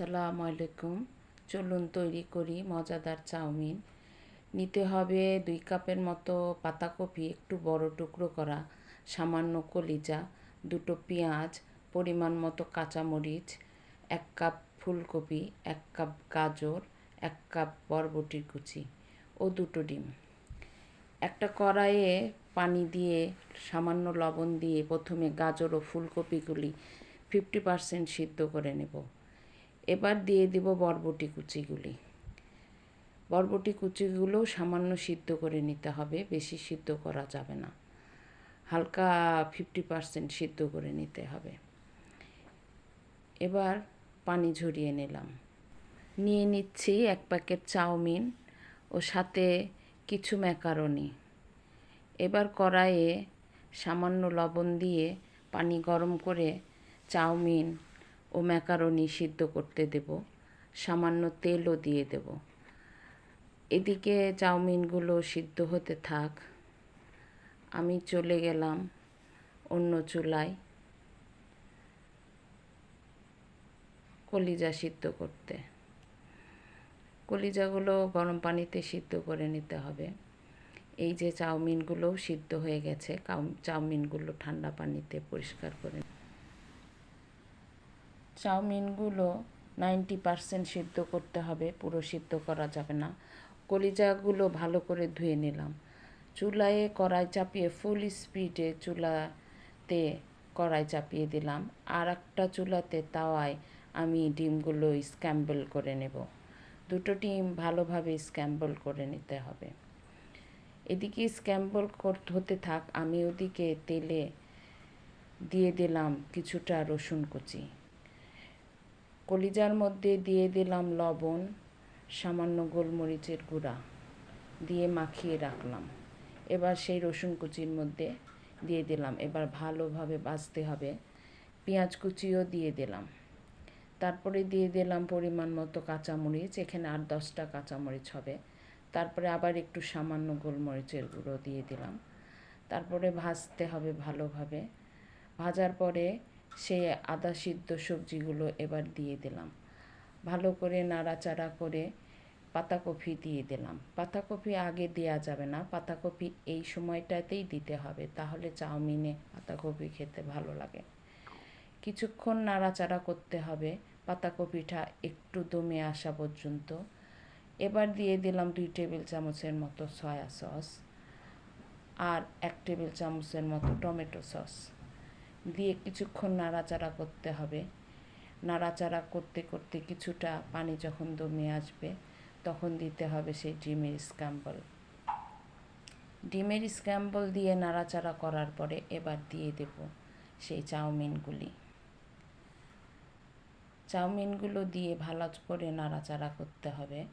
আসসালামু আলাইকুম। চলুন তৈরি করি মজাদার চাউমিন। নিতে হবে দুই কাপের মতো পাতাকপি, একটু বড় টুকরো করা, সামান্য কলিজা, দুটো পেঁয়াজ, পরিমাণ মতো কাঁচামরিচ, এক কাপ ফুলকপি, এক কাপ গাজর, এক কাপ বরবটির কুচি ও দুটো ডিম। একটা কড়াইয়ে পানি দিয়ে, সামান্য লবণ দিয়ে প্রথমে গাজর ও ফুলকপিগুলি ফিফটি পারসেন্ট সিদ্ধ করে নেব। এবার দিয়ে দিব বরবটি কুচিগুলি। বরবটি কুচিগুলো সামান্য সিদ্ধ করে নিতে হবে, বেশি সিদ্ধ করা যাবে না। হালকা ফিফটি পারসেন্ট সিদ্ধ করে নিতে হবে। এবার পানি ঝরিয়ে নিলাম। নিয়ে নিচ্ছি এক প্যাকেট চাউমিন ও সাথে কিছু ম্যাকারনি। এবার কড়াইয়ে সামান্য লবণ দিয়ে পানি গরম করে চাউমিন ও ম্যাকারনি সিদ্ধ করতে দেব। সামান্য তেলও দিয়ে দেব। এদিকে চাউমিনগুলো সিদ্ধ হতে থাক। আমি চলে গেলাম অন্য চুলায় কলিজা সিদ্ধ করতে। কলিজাগুলো গরম পানিতে সিদ্ধ করে নিতে হবে। এই যে চাউমিনগুলোও সিদ্ধ হয়ে গেছে চাউমিনগুলো ঠান্ডা পানিতে পরিষ্কার করে চাউমিনগুলো নাইনটি পারসেন্ট সিদ্ধ করতে হবে, পুরো সিদ্ধ করা যাবে না। কলিজাগুলো ভালো করে ধুয়ে নিলাম। চুলায় কড়াই চাপিয়ে ফুল স্পিডে চুলাতে কড়াই চাপিয়ে দিলাম। আর একটা চুলাতে তাওয়ায় আমি ডিমগুলো স্ক্যাম্বল করে নেব। দুটো ডিম ভালোভাবে স্ক্যাম্বল করে নিতে হবে। এদিকে স্ক্যাম্বল হতে থাক, আমি ওদিকে তেলে দিয়ে দিলাম কিছুটা রসুন কুচি। কলিজার মধ্যে দিয়ে দিলাম লবণ, সামান্য গোলমরিচের গুঁড়া দিয়ে মাখিয়ে রাখলাম। এবার সেই রসুন কুচির মধ্যে দিয়ে দিলাম। এবার ভালোভাবে বাজতে হবে। পেঁয়াজ কুচিও দিয়ে দিলাম। তারপরে দিয়ে দিলাম পরিমাণ মতো কাঁচামরিচ। এখানে আট দশটা কাঁচামরিচ হবে। তারপরে আবার একটু সামান্য গোলমরিচের গুঁড়ো দিয়ে দিলাম। তারপরে ভাজতে হবে ভালোভাবে। ভাজার পরে সেই আদা সিদ্ধ সবজিগুলো এবার দিয়ে দিলাম। ভালো করে নাড়াচাড়া করে পাতাকপি দিয়ে দিলাম। পাতাকপি আগে দেওয়া যাবে না। পাতাকপি এই সময়টাতেই দিতে হবে, তাহলে চাউমিনে পাতাকপি খেতে ভালো লাগে। কিছুক্ষণ নাড়াচাড়া করতে হবে। পাতাকপিটা একটু দমে আসা পর্যন্ত। এবার দিয়ে দিলাম দুই টেবিল চামচের মতো সয়া সস আর এক টেবিল চামচের মতো টমেটো সস। দিয়ে কিছুক্ষণ নাড়াচাড়া করতে হবে। নাড়াচাড়া করতে করতে কিছুটা পানি যখন দমে আসবে, তখন দিতে হবে সেই ডিমের স্ক্যাম্বল। ডিমের স্ক্যাম্বল দিয়ে নাড়াচাড়া করার পরে এবার দিয়ে দেব সেই চাউমিনগুলি। চাউমিনগুলো দিয়ে ভালো করে নাড়াচাড়া করতে হবে।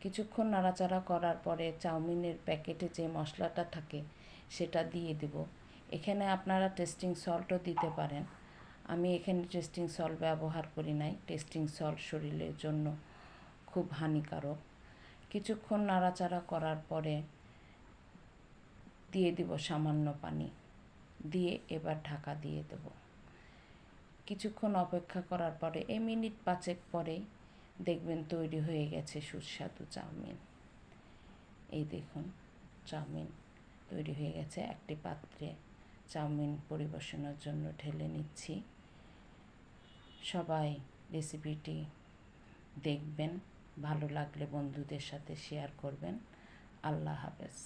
কিছুক্ষণ নাড়াচাড়া করার পরে চাউমিনের প্যাকেটে যে মশলাটা থাকে, সেটা দিয়ে দেব। এখানে আপনারা টেস্টিং সল্টও দিতে পারেন। আমি এখানে টেস্টিং সল্ট ব্যবহার করি নাই। টেস্টিং সল্ট শরীরের জন্য খুব হানিকারক। কিছুক্ষণ নাড়াচাড়া করার পরে দিয়ে দিব সামান্য পানি। দিয়ে এবার ঢাকা দিয়ে দেব। কিছুক্ষণ অপেক্ষা করার পরে এ মিনিট পাঁচেক পরেই দেখবেন তৈরি হয়ে গেছে সুস্বাদু চাউমিন। এই দেখুন, চাউমিন তৈরি হয়ে গেছে একটি পাত্রে। চাউমিন পরিবেশনের জন্য ঢেলে নিচ্ছি। সবাই রেসিপিটি দেখবেন, ভালো লাগলে বন্ধুদের সাথে শেয়ার করবেন। আল্লাহ হাফেজ।